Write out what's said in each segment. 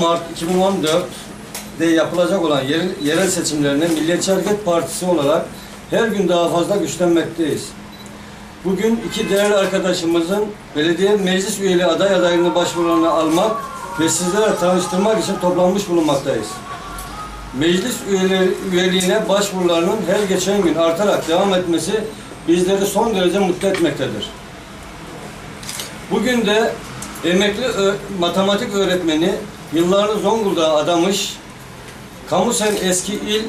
Mart 2014'de yapılacak olan yerel, seçimlerine Milliyetçi Hareket Partisi olarak her gün daha fazla güçlenmekteyiz. Bugün iki değerli arkadaşımızın belediye meclis üyeliği aday adayını başvurularını almak ve sizlere tanıştırmak için toplanmış bulunmaktayız. Meclis üyeliğine başvurularının her geçen gün artarak devam etmesi bizleri son derece mutlu etmektedir. Bugün de emekli ö- matematik öğretmeni yıllarını Zonguldak'a adamış, Kamusen eski il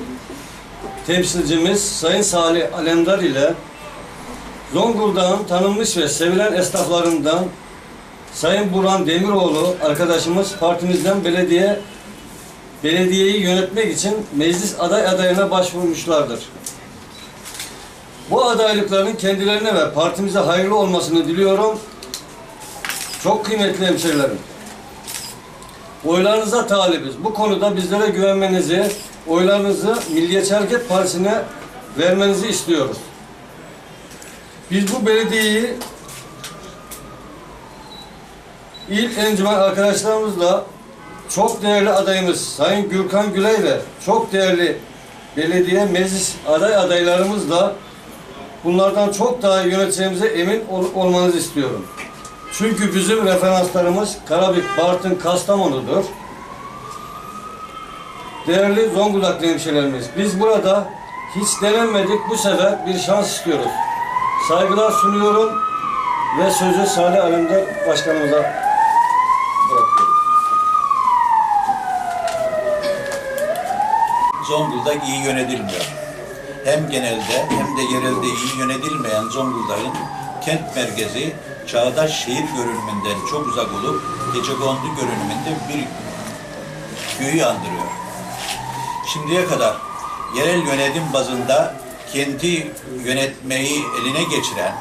temsilcimiz Sayın Salih Alemdar ile Zonguldak'ın tanınmış ve sevilen esnaflarından Sayın Burhan Demiroğlu arkadaşımız partimizden belediye belediyeyi yönetmek için meclis aday adayına başvurmuşlardır. Bu adaylıkların kendilerine ve partimize hayırlı olmasını diliyorum. Çok kıymetli hemşerilerim. Oylarınıza talibiz. Bu konuda bizlere güvenmenizi, oylarınızı Milliyetçi Hareket Partisi'ne vermenizi istiyoruz. Biz bu belediyeyi il encümen arkadaşlarımızla çok değerli adayımız Sayın Gürkan Güley ve çok değerli belediye meclis aday adaylarımızla bunlardan çok daha yöneteceğimize emin ol- olmanızı istiyorum. Çünkü bizim referanslarımız Karabük, Bartın, Kastamonu'dur. Değerli Zonguldaklı hemşehrilerimiz, biz burada hiç denenmedik bu sefer bir şans istiyoruz. Saygılar sunuyorum ve sözü Salih Alemdar Başkanımıza bırakıyorum. Zonguldak iyi yönetilmiyor. Hem genelde hem de yerelde iyi yönetilmeyen Zonguldak'ın kent merkezi çağdaş şehir görünümünden çok uzak olup gecekondu görünümünde bir köyü andırıyor. Şimdiye kadar yerel yönetim bazında kendi yönetmeyi eline geçiren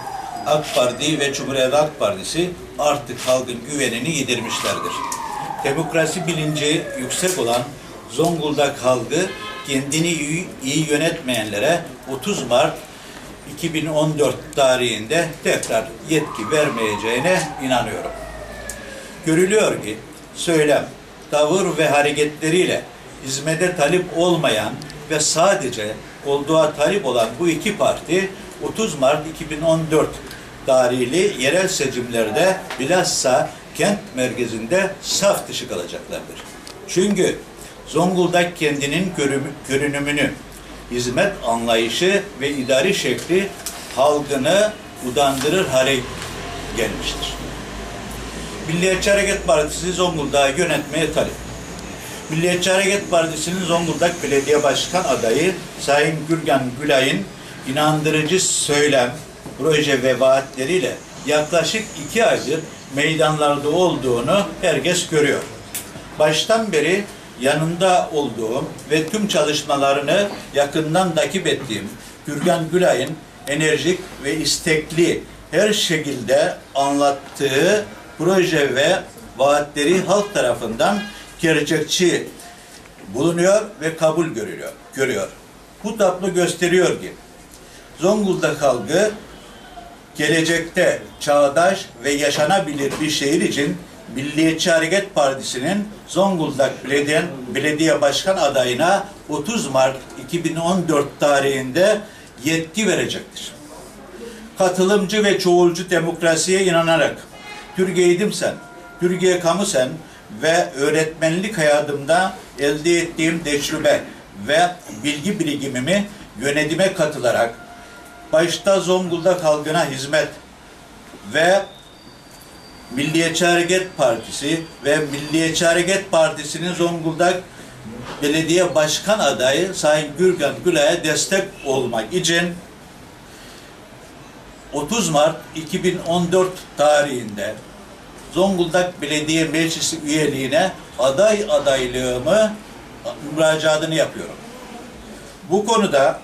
AK Parti ve Cumhuriyet Halk Partisi artık halkın güvenini yedirmişlerdir. Demokrasi bilinci yüksek olan Zonguldak halkı kendini iyi, yönetmeyenlere 30 Mart 2014 tarihinde tekrar yetki vermeyeceğine inanıyorum. Görülüyor ki söylem, tavır ve hareketleriyle hizmete talip olmayan ve sadece olduğu talip olan bu iki parti 30 Mart 2014 tarihli yerel seçimlerde bilhassa kent merkezinde saf dışı kalacaklardır. Çünkü Zonguldak kendinin görünümünü, hizmet anlayışı ve idari şekli halkını udandırır hale gelmiştir. Milliyetçi Hareket Partisi Zonguldak'ı yönetmeye talip. Milliyetçi Hareket Partisi'nin Zonguldak Belediye Başkan adayı Sayın Gürgen Gülay'ın inandırıcı söylem, proje ve vaatleriyle yaklaşık iki aydır meydanlarda olduğunu herkes görüyor. Baştan beri yanında olduğum ve tüm çalışmalarını yakından takip ettiğim Gürgen Gülay'ın enerjik ve istekli her şekilde anlattığı proje ve vaatleri halk tarafından gerçekçi bulunuyor ve kabul görülüyor, görüyor. Bu tablo gösteriyor ki Zonguldak halkı gelecekte çağdaş ve yaşanabilir bir şehir için Milliyetçi Hareket Partisi'nin Zonguldak Belediye, Belediye Başkan adayına 30 Mart 2014 tarihinde yetki verecektir. Katılımcı ve çoğulcu demokrasiye inanarak Türkiye Eğitimsen, Türkiye Kamusen ve öğretmenlik hayatımda elde ettiğim tecrübe ve bilgi birikimimi yönetime katılarak başta Zonguldak halkına hizmet ve Milliyetçi Hareket Partisi ve Milliyetçi Hareket Partisi'nin Zonguldak Belediye Başkan adayı Sayın Gürgen Gülay'a destek olmak için 30 Mart 2014 tarihinde Zonguldak Belediye Meclisi üyeliğine aday adaylığımı müracaatını yapıyorum. Bu konuda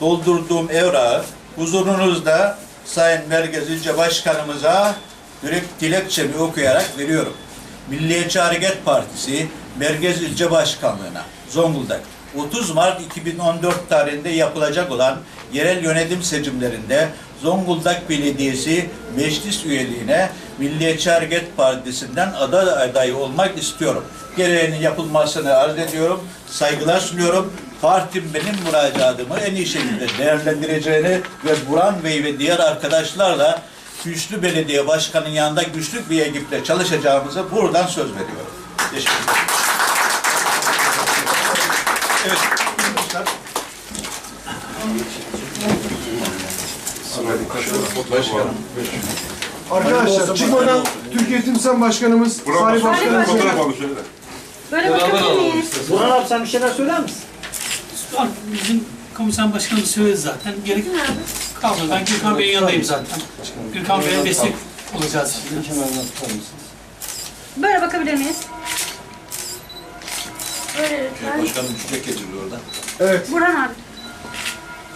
doldurduğum evrağı huzurunuzda Sayın Merkez İlçe Başkanımıza direkt dilekçemi okuyarak veriyorum. Milliyetçi Hareket Partisi Merkez İlçe Başkanlığı'na Zonguldak 30 Mart 2014 tarihinde yapılacak olan yerel yönetim seçimlerinde Zonguldak Belediyesi meclis üyeliğine Milliyetçi Hareket Partisi'nden aday aday olmak istiyorum. Gereğinin yapılmasını arz ediyorum. Saygılar sunuyorum. Partim benim müracaatımı en iyi şekilde değerlendireceğini ve Buran Bey ve diğer arkadaşlarla güçlü belediye başkanının yanında güçlü bir ekiple çalışacağımızı buradan söz veriyorum. Teşekkür ederim. Evet. arkadaşlar. Arkadaşlar çıkmadan Türkiye Timsah Başkanımız, Salih Başkanımız Fotoğraf alın şöyle. Böyle bakabilir miyiz? Burhan abi sen bir şeyler söyler misin? Bizim komisyon başkanımız söyledi zaten. Gerek kalmadı. Ben Gürkan Bey'in yanındayım zaten. Gürkan Bey'e destek olacağız. Kemerden tutar mısınız? Böyle bakabilir miyiz? Böyle lütfen. Başkanım düşecek getiriyor oradan. Evet, Burhan abi.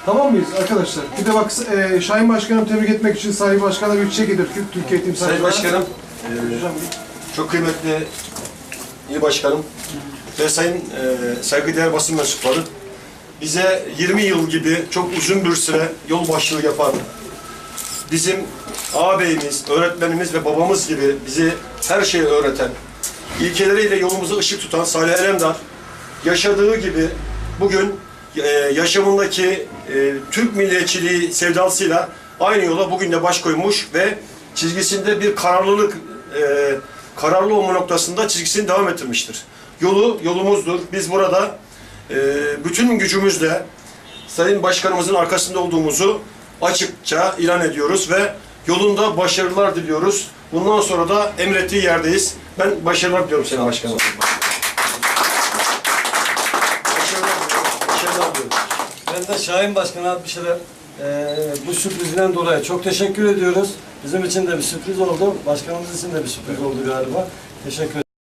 tamam mıyız arkadaşlar? Bir de bak e, Şahin Başkanım tebrik etmek için Salih Başkan'a bir çiçek getir Türkiye Timsah Sayın Başkanım, Hocam, çok kıymetli il başkanım ve sayın e, saygıdeğer basın mensupları bize 20 yıl gibi çok uzun bir süre yol başlığı yapan bizim ağabeyimiz, öğretmenimiz ve babamız gibi bizi her şeyi öğreten, ilkeleriyle yolumuza ışık tutan Salih Alemdar yaşadığı gibi bugün e, yaşamındaki e, Türk milliyetçiliği sevdasıyla aynı yola bugün de baş koymuş ve çizgisinde bir kararlılık e, kararlı olma noktasında çizgisini devam ettirmiştir. Yolu yolumuzdur. Biz burada e, bütün gücümüzle Sayın Başkanımızın arkasında olduğumuzu açıkça ilan ediyoruz ve yolunda başarılar diliyoruz. Bundan sonra da emrettiği yerdeyiz. Ben başarılar diliyorum Sayın Başkanım. Ben de Şahin Başkan'a bir şeyler eee, bu sürprizinden dolayı çok teşekkür ediyoruz. Bizim için de bir sürpriz oldu. Başkanımız için de bir sürpriz oldu galiba. Teşekkür